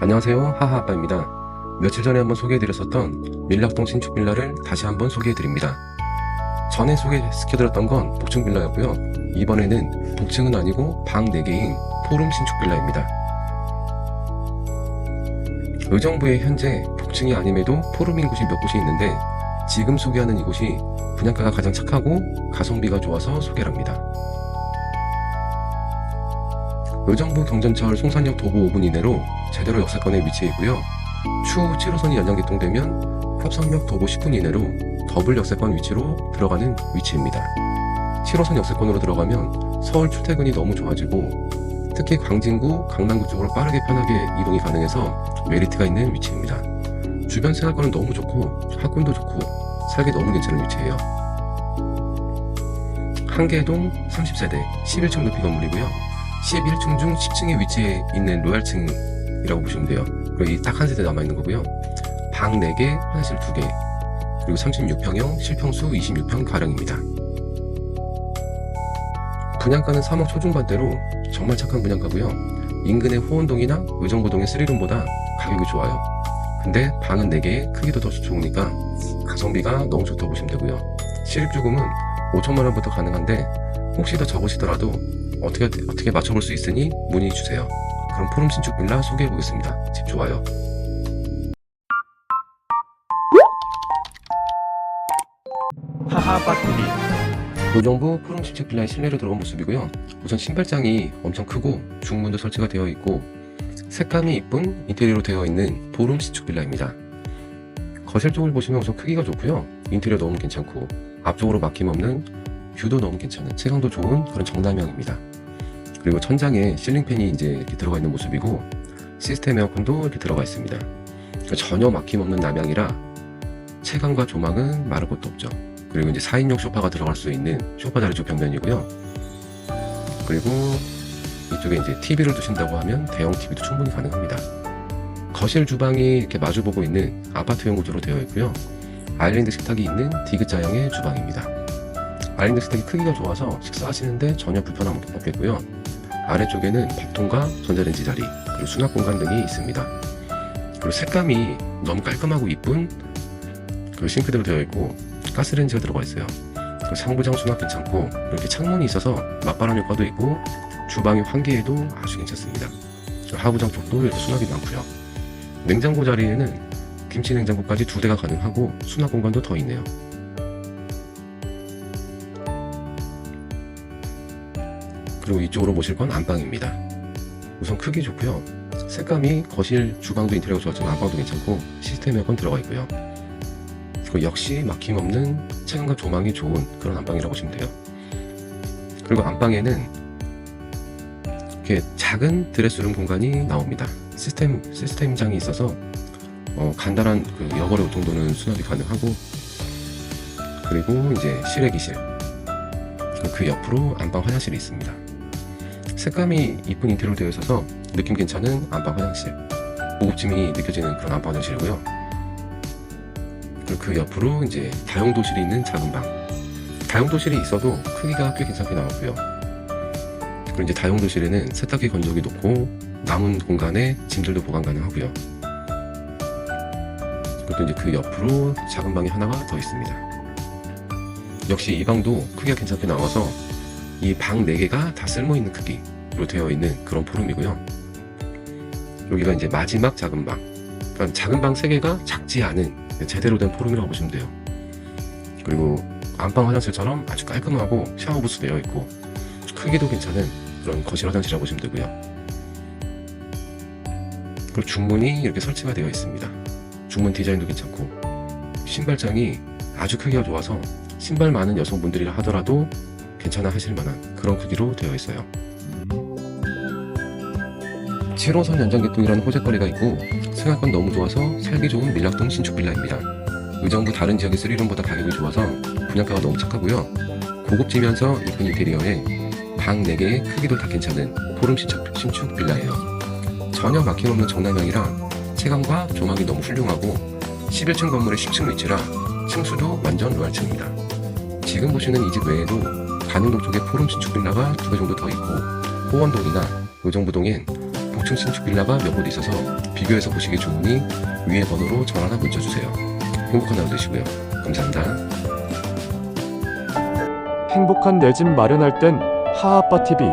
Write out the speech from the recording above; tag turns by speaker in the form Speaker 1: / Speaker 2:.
Speaker 1: 안녕하세요. 하하아빠입니다. 며칠 전에 한번 소개해드렸었던 밀락동 신축 빌라를 다시 한번 소개해드립니다. 전에 소개시켜드렸던 건 복층 빌라였고요. 이번에는 복층은 아니고 방 4개인 포룸 신축 빌라입니다. 의정부에 현재 복층이 아님에도 포룸인 곳이 몇 곳이 있는데 지금 소개하는 이곳이 분양가가 가장 착하고 가성비가 좋아서 소개를 합니다 의정부 경전철 송산역 도보 5분 이내로 제대로 역세권에 위치해 있고요. 추후 7호선이 연장 개통되면 협성역 도보 10분 이내로 더블 역세권 위치로 들어가는 위치입니다. 7호선 역세권으로 들어가면 서울 출퇴근이 너무 좋아지고 특히 광진구, 강남구 쪽으로 빠르게 편하게 이동이 가능해서 메리트가 있는 위치입니다. 주변 생활권은 너무 좋고 학군도 좋고 살기 너무 괜찮은 위치예요. 한계동 30세대 11층 높이 건물이고요. 11층 중 10층에 위치해 있는 로얄층이라고 보시면 돼요. 그리고 이딱한 세대 남아있는 거고요. 방 4개, 화장실 2개, 그리고 36평형, 실평수 26평 가량입니다. 분양가는 3억 초중반대로 정말 착한 분양가고요. 인근의 호원동이나 의정부동의 3룸보다 가격이 좋아요. 근데 방은 4개, 크기도 더 좋으니까 가성비가 너무 좋다고 보시면 되고요. 실입주금은 5천만 원부터 가능한데 혹시 더 적으시더라도 어떻게 어떻게 맞춰볼 수 있으니 문의 주세요. 그럼 포럼 신축 빌라 소개해 보겠습니다. 집 좋아요.
Speaker 2: 하하빠 TV
Speaker 1: 노정부 포럼 신축 빌라의 실내로 들어온 모습이고요. 우선 신발장이 엄청 크고 중문도 설치가 되어 있고 색감이 이쁜 인테리어로 되어 있는 포럼 신축 빌라입니다. 거실 쪽을 보시면 우선 크기가 좋고요. 인테리어 너무 괜찮고 앞쪽으로 막힘 없는 뷰도 너무 괜찮은 채광도 좋은 그런 정남향입니다. 그리고 천장에 실링팬이 이제 이렇게 들어가 있는 모습이고 시스템 에어컨도 이렇게 들어가 있습니다. 그러니까 전혀 막힘없는 남향이라 채광과 조망은 말할 것도 없죠. 그리고 이제 4인용 소파가 들어갈 수 있는 소파 자리 쪽 벽면이고요. 그리고 이쪽에 이제 TV를 두신다고 하면 대형 TV도 충분히 가능합니다. 거실 주방이 이렇게 마주보고 있는 아파트형 구조로 되어 있고요. 아일랜드 식탁이 있는 디귿자형의 주방입니다. 아일랜드 식탁이 크기가 좋아서 식사하시는데 전혀 불편함 없겠고요. 아래쪽에는 밥통과 전자레인지 자리, 그리고 수납 공간 등이 있습니다. 그리고 색감이 너무 깔끔하고 이쁜 그 싱크대로 되어 있고 가스레인지가 들어가 있어요. 그 상부장 수납 괜찮고 이렇게 창문이 있어서 맞바람 효과도 있고 주방의 환기에도 아주 괜찮습니다. 그 하부장 쪽도 이렇게 수납이 많고요. 냉장고 자리에는 김치 냉장고까지 두 대가 가능하고 수납 공간도 더 있네요. 그리고 이쪽으로 보실 건 안방입니다. 우선 크기 좋고요. 색감이 거실, 주방도 인테리어가 좋았지만 안방도 괜찮고 시스템 에어컨 들어가 있고요. 그리고 역시 막힘없는 채광과 조망이 좋은 그런 안방이라고 보시면 돼요. 그리고 안방에는 이렇게 작은 드레스룸 공간이 나옵니다. 시스템 시스템장이 있어서 어, 간단한 그 여벌의 정도는 수납이 가능하고 그리고 이제 실외기실 그 옆으로 안방 화장실이 있습니다. 색감이 이쁜 인테리어로 되어 있어서 느낌 괜찮은 안방 화장실 고급짐이 느껴지는 그런 안방 화장실이고요. 그리고 그 옆으로 이제 다용도실이 있는 작은 방. 다용도실이 있어도 크기가 꽤 괜찮게 나왔고요. 그리고 이제 다용도실에는 세탁기 건조기 놓고 남은 공간에 짐들도 보관 가능하고요. 그리고 이제 그 옆으로 작은 방이 하나가 더 있습니다. 역시 이 방도 크기가 괜찮게 나와서 이 방 4개가 다 쓸모있는 크기로 되어 있는 그런 포룸이고요. 여기가 이제 마지막 작은 방. 그러니까 작은 방 3개가 작지 않은 제대로 된 포룸이라고 보시면 돼요. 그리고 안방 화장실처럼 아주 깔끔하고 샤워 부스 되어 있고 크기도 괜찮은 그런 거실 화장실이라고 보시면 되고요. 그리고 중문이 이렇게 설치가 되어 있습니다. 중문 디자인도 괜찮고 신발장이 아주 크기가 좋아서 신발 많은 여성분들이라 하더라도 괜찮아 하실 만한 그런 크기로 되어 있어요. 7호선 연장 개통이라는 호재거리가 있고 생활권 너무 좋아서 살기 좋은 밀락동 신축 빌라입니다. 의정부 다른 지역의 3룸보다 가격이 좋아서 분양가가 너무 착하고요. 고급지면서 이쁜 인테리어에 방 4개의 크기도 다 괜찮은 포름 신축, 신축 빌라예요. 전혀 막힘없는 정남향이라 채광과 조망이 너무 훌륭하고 11층 건물의 10층 위치라 층수도 완전 로얄층입니다. 지금 보시는 이 집 외에도 가능동 쪽에 포름 신축 빌라가 두 개 정도 더 있고 호원동이나 의정부동엔 고층 신축 빌라가 몇 곳 있어서 비교해서 보시기 좋으니 위에 번호로 전화나 문자 주세요. 행복한 하루 되시고요. 감사합니다.
Speaker 2: 행복한 내 집 마련할 땐 하아빠 TV